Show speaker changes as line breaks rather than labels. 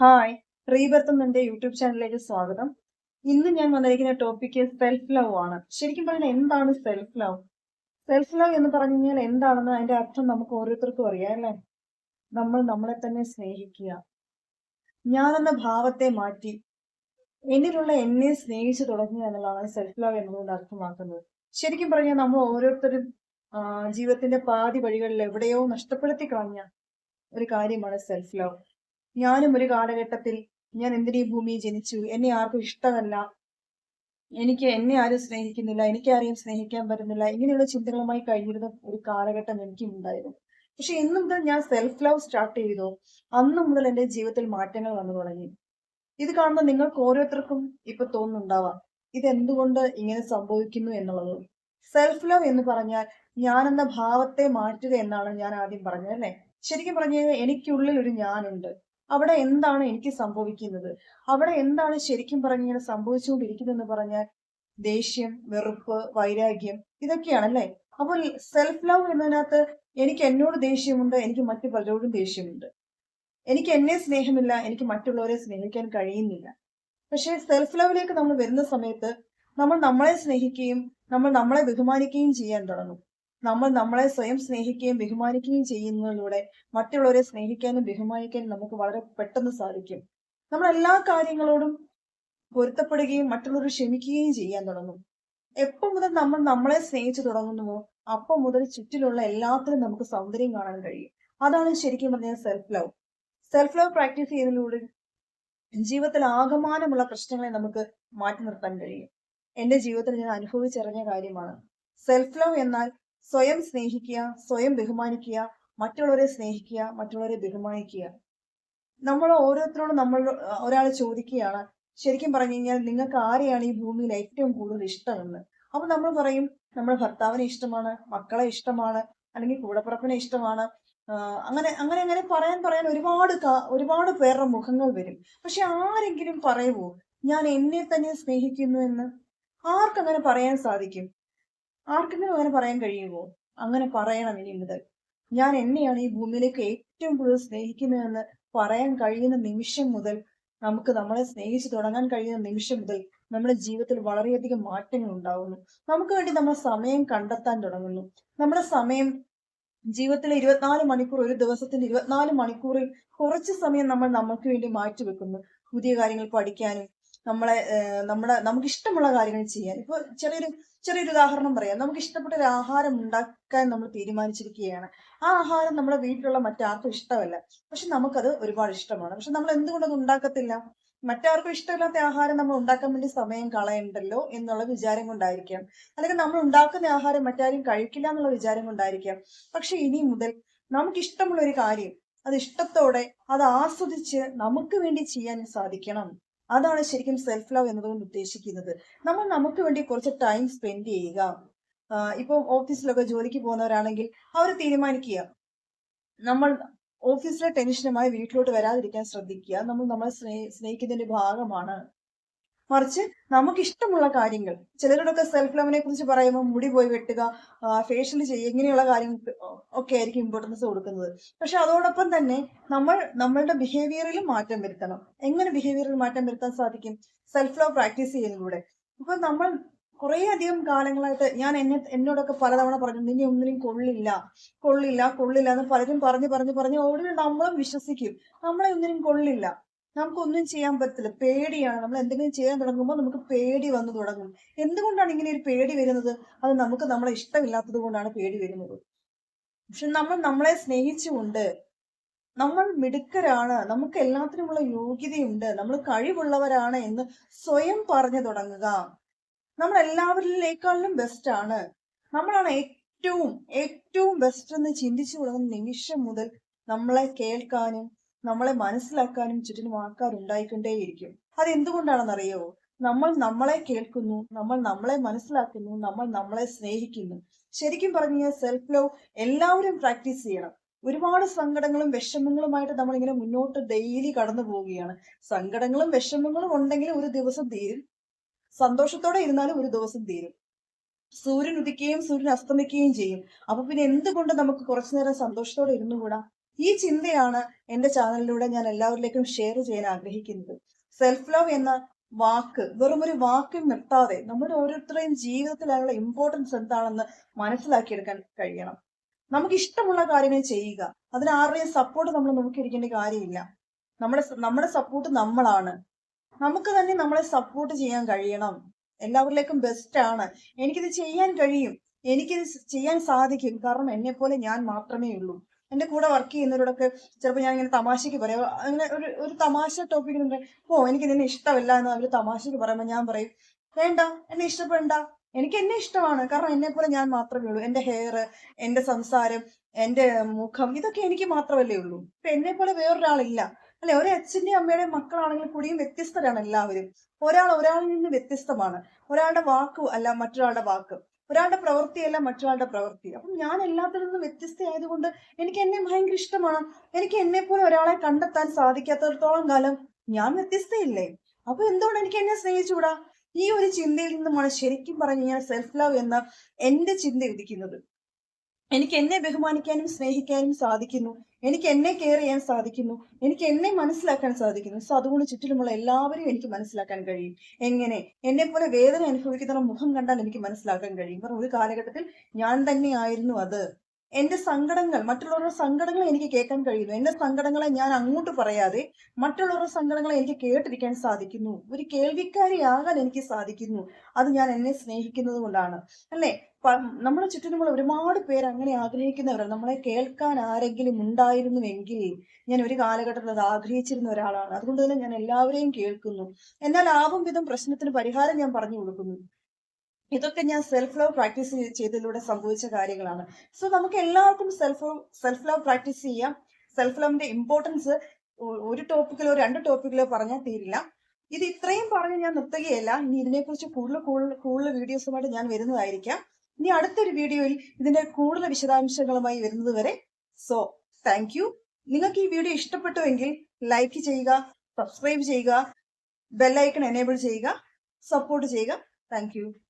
Hi റീബർത്തും എന്റെ YouTube ചാനലിലേക്ക് സ്വാഗതം. ഇന്ന് ഞാൻ വന്നിരിക്കുന്ന ടോപ്പിക്ക് സെൽഫ് ലവ് ആണ്. ശരിക്കും പറഞ്ഞാൽ എന്താണ് സെൽഫ് ലവ് സെൽഫ് ലവ് എന്ന് പറഞ്ഞു കഴിഞ്ഞാൽ എന്താണെന്ന് അതിന്റെ അർത്ഥം നമുക്ക് ഓരോരുത്തർക്കും അറിയാം അല്ലേ? നമ്മൾ നമ്മളെ തന്നെ സ്നേഹിക്കുക. ഞാൻ എന്ന ഭാവത്തെ മാറ്റി എന്നിലുള്ള എന്നെ സ്നേഹിച്ചു തുടങ്ങുക എന്നുള്ളതാണ് സെൽഫ് ലവ് എന്നതുകൊണ്ട് അർത്ഥമാക്കുന്നത്. ശരിക്കും പറഞ്ഞാൽ നമ്മൾ ഓരോരുത്തരും ജീവിതത്തിന്റെ പാതി വഴികളിൽ എവിടെയോ നഷ്ടപ്പെടുത്തി കളഞ്ഞ ഒരു കാര്യമാണ് സെൽഫ് ലവ് ഞാനും ഒരു കാലഘട്ടത്തിൽ ഞാൻ എന്തിനീ ഭൂമിയിൽ ജനിച്ചു? എന്നെ ആർക്കും ഇഷ്ടമല്ല. എനിക്ക് എന്നെ ആരും സ്നേഹിക്കുന്നില്ല. എനിക്ക് ആരെയും സ്നേഹിക്കാൻ പറ്റുന്നില്ല. ഇങ്ങനെയുള്ള ചിന്തകളുമായി കഴിഞ്ഞിരുന്ന ഒരു കാലഘട്ടം എനിക്കും ഉണ്ടായിരുന്നു. പക്ഷെ എന്ന് മുതൽ ഞാൻ സെൽഫ് ലവ് സ്റ്റാർട്ട് ചെയ്തോ. അന്ന് മുതൽ എന്റെ ജീവിതത്തിൽ മാറ്റങ്ങൾ വന്നു തുടങ്ങി. ഇത് കാണുമ്പോൾ നിങ്ങൾക്ക് ഓരോരുത്തർക്കും ഇപ്പൊ തോന്നുന്നുണ്ടാവാം. ഇതെന്തുകൊണ്ട് ഇങ്ങനെ സംഭവിക്കുന്നു എന്നുള്ളത്. സെൽഫ് ലവ് എന്ന് പറഞ്ഞാൽ ഞാൻ എന്ന ഭാവത്തെ മാറ്റുക എന്നാണ് ഞാൻ ആദ്യം പറഞ്ഞത് അല്ലെ? ശരിക്കും പറഞ്ഞു കഴിഞ്ഞാൽ എനിക്കുള്ളിൽ ഒരു ഞാനുണ്ട്. അവിടെ എന്താണ് എനിക്ക് സംഭവിക്കുന്നത്? അവിടെ എന്താണ് ശരിക്കും പറഞ്ഞു കഴിഞ്ഞാൽ സംഭവിച്ചുകൊണ്ടിരിക്കുന്നതെന്ന് പറഞ്ഞാൽ ദേഷ്യം വെറുപ്പ് വൈരാഗ്യം ഇതൊക്കെയാണല്ലേ? അപ്പോൾ സെൽഫ് ലവ് എന്നതിനകത്ത് എനിക്ക് എന്നോട് ദേഷ്യമുണ്ട് എനിക്ക് മറ്റു പലരോടും ദേഷ്യമുണ്ട്. എനിക്ക് എന്നെ സ്നേഹമില്ല എനിക്ക് മറ്റുള്ളവരെ സ്നേഹിക്കാൻ കഴിയുന്നില്ല. പക്ഷേ സെൽഫ് ലവിലേക്ക് നമ്മൾ വരുന്ന സമയത്ത് നമ്മൾ നമ്മളെ സ്നേഹിക്കുകയും നമ്മൾ നമ്മളെ ബഹുമാനിക്കുകയും ചെയ്യാൻ തുടങ്ങും. നമ്മൾ നമ്മളെ സ്വയം സ്നേഹിക്കുകയും ബഹുമാനിക്കുകയും ചെയ്യുന്നതിലൂടെ മറ്റുള്ളവരെ സ്നേഹിക്കാനും ബഹുമാനിക്കാനും നമുക്ക് വളരെ പെട്ടെന്ന് സാധിക്കും. നമ്മൾ എല്ലാ കാര്യങ്ങളോടും പൊരുത്തപ്പെടുകയും മറ്റുള്ളവർ ക്ഷമിക്കുകയും ചെയ്യാൻ തുടങ്ങും. എപ്പോൾ മുതൽ നമ്മൾ നമ്മളെ സ്നേഹിച്ചു തുടങ്ങുന്നുവോ അപ്പം മുതൽ ചുറ്റിലുള്ള എല്ലാത്തിനും നമുക്ക് സൗന്ദര്യം കാണാൻ കഴിയും. അതാണ് ശരിക്കും പറഞ്ഞാൽ self love self love practice ചെയ്യുന്നതിലൂടെ ജീവിതത്തിൽ ആകമാനമുള്ള പ്രശ്നങ്ങളെ നമുക്ക് മാറ്റി നിർത്താൻ കഴിയും. എന്റെ ജീവിതത്തിൽ ഞാൻ അനുഭവിച്ചറിഞ്ഞ കാര്യമാണ്. സെൽഫ് ലവ് എന്നാൽ സ്വയം സ്നേഹിക്കുക സ്വയം ബഹുമാനിക്കുക മറ്റുള്ളവരെ സ്നേഹിക്കുക മറ്റുള്ളവരെ ബഹുമാനിക്കുക. നമ്മൾ ഓരോരുത്തരോടും നമ്മൾ ഒരാൾ ചോദിക്കുകയാണ്. ശരിക്കും പറഞ്ഞു കഴിഞ്ഞാൽ നിങ്ങൾക്ക് ആരെയാണ് ഈ ഭൂമിയിൽ ഏറ്റവും കൂടുതൽ ഇഷ്ടമെന്ന്? അപ്പൊ നമ്മൾ പറയും നമ്മുടെ ഭർത്താവിനെ ഇഷ്ടമാണ് മക്കളെ ഇഷ്ടമാണ് അല്ലെങ്കിൽ കൂടപ്പിറപ്പിനെ ഇഷ്ടമാണ്. അങ്ങനെ അങ്ങനെ അങ്ങനെ പറയാൻ പറയാൻ ഒരുപാട് ഒരുപാട് പേരുടെ മുഖങ്ങൾ വരും. പക്ഷെ ആരെങ്കിലും പറയുമോ ഞാൻ എന്നെ തന്നെ സ്നേഹിക്കുന്നു എന്ന്? ആർക്കങ്ങനെ പറയാൻ സാധിക്കും? ആർക്കെങ്കിലും അങ്ങനെ പറയാൻ കഴിയുമോ? അങ്ങനെ പറയണം ഇനി മുതൽ. ഞാൻ എന്നെയാണ് ഈ ഭൂമിയിലേക്ക് ഏറ്റവും കൂടുതൽ സ്നേഹിക്കുന്നതെന്ന് പറയാൻ കഴിയുന്ന നിമിഷം മുതൽ നമുക്ക് നമ്മളെ സ്നേഹിച്ചു തുടങ്ങാൻ കഴിയുന്ന നിമിഷം മുതൽ നമ്മുടെ ജീവിതത്തിൽ വളരെയധികം മാറ്റങ്ങൾ ഉണ്ടാകുന്നു നമുക്ക് വേണ്ടി നമ്മൾ സമയം കണ്ടെത്താൻ തുടങ്ങുന്നു. നമ്മുടെ സമയം ജീവിതത്തിലെ ഇരുപത്തിനാല് മണിക്കൂർ ഒരു ദിവസത്തിന്റെ ഇരുപത്തിനാല് മണിക്കൂറിൽ കുറച്ച് സമയം നമ്മൾ നമുക്ക് വേണ്ടി മാറ്റിവെക്കുന്നു. പുതിയ കാര്യങ്ങൾ പഠിക്കാനും നമ്മളെ നമ്മുടെ നമുക്ക് ഇഷ്ടമുള്ള കാര്യങ്ങൾ ചെയ്യാൻ. ഇപ്പൊ ചെറിയൊരു ചെറിയൊരു ഉദാഹരണം പറയാം. നമുക്ക് ഇഷ്ടപ്പെട്ട ഒരു ആഹാരം ഉണ്ടാക്കാൻ നമ്മൾ തീരുമാനിച്ചിരിക്കുകയാണ്. ആ ആഹാരം നമ്മുടെ വീട്ടിലുള്ള മറ്റാർക്കും ഇഷ്ടമല്ല. പക്ഷെ നമുക്കത് ഒരുപാട് ഇഷ്ടമാണ്. പക്ഷെ നമ്മൾ എന്തുകൊണ്ടത് ഉണ്ടാക്കത്തില്ല? മറ്റാർക്കും ഇഷ്ടമില്ലാത്ത ആഹാരം നമ്മൾ ഉണ്ടാക്കാൻ വേണ്ടി സമയം കളയണ്ടല്ലോ എന്നുള്ള വിചാരം കൊണ്ടായിരിക്കാം. അല്ലെങ്കിൽ നമ്മൾ ഉണ്ടാക്കുന്ന ആഹാരം മറ്റാരും കഴിക്കില്ല എന്നുള്ള വിചാരം കൊണ്ടായിരിക്കാം. പക്ഷെ ഇനി മുതൽ നമുക്ക് ഇഷ്ടമുള്ള ഒരു കാര്യം അത് ഇഷ്ടത്തോടെ അത് ആസ്വദിച്ച് നമുക്ക് വേണ്ടി ചെയ്യാൻ സാധിക്കണം. അതാണ് ശരിക്കും സെൽഫ് ലവ് എന്നതുകൊണ്ട് ഉദ്ദേശിക്കുന്നത്. നമ്മൾ നമുക്ക് വേണ്ടി കുറച്ച് ടൈം സ്പെൻഡ് ചെയ്യുക. ഇപ്പോൾ ഇപ്പൊ ഓഫീസിലൊക്കെ ജോലിക്ക് പോകുന്നവരാണെങ്കിൽ അവർ തീരുമാനിക്കുക. നമ്മൾ ഓഫീസിലെ ടെൻഷനുമായി വീട്ടിലോട്ട് വരാതിരിക്കാൻ ശ്രദ്ധിക്കുക. നമ്മൾ നമ്മളെ സ്നേഹ സ്നേഹിക്കുന്നതിന്റെ ഭാഗമാണ്. മറിച്ച് നമുക്ക് ഇഷ്ടമുള്ള കാര്യങ്ങൾ. ചിലരോടൊക്കെ സെൽഫ് ലവിനെ കുറിച്ച് പറയുമ്പോൾ മുടി പോയി വെട്ടുക ഫേഷ്യൽ ചെയ്യുക ഇങ്ങനെയുള്ള കാര്യങ്ങൾ ഒക്കെ ആയിരിക്കും ഇമ്പോർട്ടൻസ് കൊടുക്കുന്നത്. പക്ഷെ അതോടൊപ്പം തന്നെ നമ്മൾ നമ്മളുടെ ബിഹേവിയറിൽ മാറ്റം വരുത്തണം. എങ്ങനെ ബിഹേവിയറിൽ മാറ്റം വരുത്താൻ സാധിക്കും? സെൽഫ് ലവ് പ്രാക്ടീസ് ചെയ്യുന്നതിലൂടെ. ഇപ്പൊ നമ്മൾ കുറേയധികം കാലങ്ങളായിട്ട് ഞാൻ എന്നെ എന്നോടൊക്കെ പലതവണ പറഞ്ഞു നിന്നെ ഒന്നിനും കൊള്ളില്ല കൊള്ളില്ല കൊള്ളില്ല എന്ന് പലരും പറഞ്ഞു പറഞ്ഞു പറഞ്ഞു ഒടുവിൽ നമ്മളും വിശ്വസിക്കും. നമ്മളെ ഒന്നിനും കൊള്ളില്ല. നമുക്കൊന്നും ചെയ്യാൻ പറ്റില്ല പേടിയാണ്. നമ്മൾ എന്തെങ്കിലും ചെയ്യാൻ തുടങ്ങുമ്പോൾ നമുക്ക് പേടി വന്നു തുടങ്ങും. എന്തുകൊണ്ടാണ് ഇങ്ങനെ ഒരു പേടി വരുന്നത്? അത് നമുക്ക് നമ്മളെ ഇഷ്ടമില്ലാത്തത് കൊണ്ടാണ് പേടി വരുന്നത്. പക്ഷെ നമ്മൾ നമ്മളെ സ്നേഹിച്ചുകൊണ്ട് നമ്മൾ മിടുക്കരാണ്. നമുക്ക് എല്ലാത്തിനുമുള്ള യോഗ്യതയുണ്ട്. നമ്മൾ കഴിവുള്ളവരാണ് എന്ന് സ്വയം പറഞ്ഞു തുടങ്ങുക. നമ്മൾ എല്ലാവരിലേക്കാളിലും ബെസ്റ്റ് ആണ്. നമ്മളാണ് ഏറ്റവും ഏറ്റവും ബെസ്റ്റ് എന്ന് ചിന്തിച്ചു തുടങ്ങുന്ന നിമിഷം മുതൽ നമ്മളെ കേൾക്കാനും നമ്മളെ മനസ്സിലാക്കാനും ചുറ്റിനും ആൾക്കാർ ഉണ്ടായിക്കൊണ്ടേയിരിക്കും അത് എന്തുകൊണ്ടാണെന്നറിയോ നമ്മൾ നമ്മളെ കേൾക്കുന്നു നമ്മൾ നമ്മളെ മനസ്സിലാക്കുന്നു നമ്മൾ നമ്മളെ സ്നേഹിക്കുന്നു. ശരിക്കും പറഞ്ഞു കഴിഞ്ഞാൽ സെൽഫ് ലവ് എല്ലാവരും പ്രാക്ടീസ് ചെയ്യണം. ഒരുപാട് സങ്കടങ്ങളും വിഷമങ്ങളുമായിട്ട് നമ്മൾ ഇങ്ങനെ മുന്നോട്ട് ഡെയിലി കടന്നു പോവുകയാണ്. സങ്കടങ്ങളും വിഷമങ്ങളും ഉണ്ടെങ്കിൽ ഒരു ദിവസം തീരും. സന്തോഷത്തോടെ ഇരുന്നാലും ഒരു ദിവസം തീരും. സൂര്യൻ ഉദിക്കുകയും സൂര്യൻ അസ്തമിക്കുകയും ചെയ്യും. അപ്പൊ പിന്നെ എന്തുകൊണ്ട് നമുക്ക് കുറച്ചു നേരം സന്തോഷത്തോടെ ഇരുന്നുകൂടാ? ഈ ചിന്തയാണ് എന്റെ ചാനലിലൂടെ ഞാൻ എല്ലാവരിലേക്കും ഷെയർ ചെയ്യാൻ ആഗ്രഹിക്കുന്നത്. സെൽഫ് ലവ് എന്ന വാക്ക് വെറുമൊരു ഒരു വാക്കിൽ നിർത്താതെ നമ്മുടെ ഓരോരുത്തരുടെയും ജീവിതത്തിൽ അതിനുള്ള ഇമ്പോർട്ടൻസ് എന്താണെന്ന് മനസ്സിലാക്കിയെടുക്കാൻ കഴിയണം. നമുക്ക് ഇഷ്ടമുള്ള കാര്യങ്ങൾ ചെയ്യുക. അതിന് ആരുടെയും സപ്പോർട്ട് നമ്മൾ നോക്കിയിരിക്കേണ്ട കാര്യമില്ല. നമ്മുടെ നമ്മുടെ സപ്പോർട്ട് നമ്മളാണ്. നമുക്ക് തന്നെ നമ്മളെ സപ്പോർട്ട് ചെയ്യാൻ കഴിയണം. എല്ലാവരിലേക്കും ബെസ്റ്റ് ആണ്. എനിക്കിത് ചെയ്യാൻ കഴിയും. എനിക്കിത് ചെയ്യാൻ സാധിക്കും. കാരണം എന്നെ പോലെ ഞാൻ മാത്രമേ ഉള്ളൂ. എന്റെ കൂടെ വർക്ക് ചെയ്യുന്നവരോടൊക്കെ ചിലപ്പോൾ ഞാൻ ഇങ്ങനെ തമാശയ്ക്ക് പറയാം. അങ്ങനെ ഒരു ഒരു തമാശ ടോപ്പിക്കിനുണ്ട് ഓ എനിക്ക് നിന്നെ ഇഷ്ടമല്ല എന്ന് അവർ തമാശയ്ക്ക് പറയുമ്പോൾ ഞാൻ പറയും വേണ്ട എന്നെ ഇഷ്ടപ്പെടണ്ട. എനിക്ക് എന്നെ ഇഷ്ടമാണ്. കാരണം എന്നെ പോലെ ഞാൻ മാത്രമേ ഉള്ളൂ. എന്റെ ഹെയർ എന്റെ സംസാരം എന്റെ മുഖം ഇതൊക്കെ എനിക്ക് മാത്രമല്ലേ ഉള്ളൂ. ഇപ്പൊ എന്നെ പോലെ വേറൊരാളില്ല. അല്ലെ ഒരു അച്ഛന്റെയും അമ്മയുടെയും മക്കളാണെങ്കിൽ കൂടിയും വ്യത്യസ്തരാണ് എല്ലാവരും. ഒരാൾ ഒരാളിൽ നിന്ന് വ്യത്യസ്തമാണ്. ഒരാളുടെ വാക്ക് അല്ല മറ്റൊരാളുടെ വാക്ക്. ഒരാളുടെ പ്രവൃത്തിയല്ല മറ്റൊരാളുടെ പ്രവൃത്തി. അപ്പം ഞാൻ എല്ലാത്തിൽ നിന്നും വ്യത്യസ്തയായതുകൊണ്ട് എനിക്ക് എന്നെ ഭയങ്കര ഇഷ്ടമാണ്. എനിക്ക് എന്നെ പോലെ ഒരാളെ കണ്ടെത്താൻ സാധിക്കാത്തടത്തോളം കാലം ഞാൻ വ്യത്യസ്തയില്ലേ? അപ്പൊ എന്തുകൊണ്ട് എനിക്ക് എന്നെ സ്നേഹിച്ചുകൂടാ? ഈ ഒരു ചിന്തയിൽ നിന്നുമാണ് ശരിക്കും പറഞ്ഞു ഞാൻ സെൽഫ് ലവ് എന്ന എന്റെ ചിന്ത ഉദിക്കുന്നത്. എനിക്ക് എന്നെ ബഹുമാനിക്കാനും സ്നേഹിക്കാനും സാധിക്കുന്നു. എനിക്ക് എന്നെ കെയർ ചെയ്യാൻ സാധിക്കുന്നു. എനിക്ക് എന്നെ മനസ്സിലാക്കാൻ സാധിക്കുന്നു. സോ അതുകൊണ്ട് ചുറ്റിലുമുള്ള എല്ലാവരെയും എനിക്ക് മനസ്സിലാക്കാൻ കഴിയും. എങ്ങനെ? എന്നെ പോലെ വേദന അനുഭവിക്കുന്ന മുഖം കണ്ടാൽ എനിക്ക് മനസ്സിലാക്കാൻ കഴിയും. കാരണം ഒരു കാലഘട്ടത്തിൽ ഞാൻ തന്നെയായിരുന്നു അത്. എന്റെ സങ്കടങ്ങൾ മറ്റുള്ളവരുടെ സങ്കടങ്ങൾ എനിക്ക് കേൾക്കാൻ കഴിയുന്നു. എന്റെ സങ്കടങ്ങളെ ഞാൻ അങ്ങോട്ട് പറയാതെ മറ്റുള്ളവരുടെ സങ്കടങ്ങളെ എനിക്ക് കേട്ടിരിക്കാൻ സാധിക്കുന്നു. ഒരു കേൾവിക്കാരിയാകാൻ എനിക്ക് സാധിക്കുന്നു. അത് ഞാൻ എന്നെ സ്നേഹിക്കുന്നത് കൊണ്ടാണ്. അല്ലെ? നമ്മുടെ ചുറ്റിനുമുള്ള ഒരുപാട് പേര് അങ്ങനെ ആഗ്രഹിക്കുന്നവരാണ്. നമ്മളെ കേൾക്കാൻ ആരെങ്കിലും ഉണ്ടായിരുന്നുവെങ്കിൽ ഞാൻ ഒരു കാലഘട്ടത്തിൽ അത് ആഗ്രഹിച്ചിരുന്ന ഒരാളാണ്. അതുകൊണ്ട് തന്നെ ഞാൻ എല്ലാവരെയും കേൾക്കുന്നു. എന്നാൽ ആവും വിധം പ്രശ്നത്തിന് പരിഹാരം ഞാൻ പറഞ്ഞു കൊടുക്കുന്നു. ഇതൊക്കെ ഞാൻ സെൽഫ് ലവ് പ്രാക്ടീസ് ചെയ്തതിലൂടെ സംഭവിച്ച കാര്യങ്ങളാണ്. സോ നമുക്ക് എല്ലാവർക്കും സെൽഫ് സെൽഫ് ലവ് പ്രാക്ടീസ് ചെയ്യാം സെൽഫ് ലവിന്റെ ഇമ്പോർട്ടൻസ് ഒരു ടോപ്പിക്കിലോ രണ്ട് ടോപ്പിക്കിലോ പറഞ്ഞാൽ തീരില്ല. ഇത് ഇത്രയും പറഞ്ഞ് ഞാൻ നിർത്തുകയല്ല. ഇനി ഇതിനെക്കുറിച്ച് കൂടുതൽ കൂടുതൽ കൂടുതൽ വീഡിയോസുമായിട്ട് ഞാൻ വരുന്നതായിരിക്കാം. ഇനി അടുത്തൊരു വീഡിയോയിൽ ഇതിന്റെ കൂടുതൽ വിശദാംശങ്ങളുമായി വരുന്നത് വരെ. സോ താങ്ക് യു നിങ്ങൾക്ക് ഈ വീഡിയോ ഇഷ്ടപ്പെട്ടുവെങ്കിൽ ലൈക്ക് ചെയ്യുക സബ്സ്ക്രൈബ് ചെയ്യുക ബെല്ലൈക്കൺ എനേബിൾ ചെയ്യുക സപ്പോർട്ട് ചെയ്യുക. താങ്ക്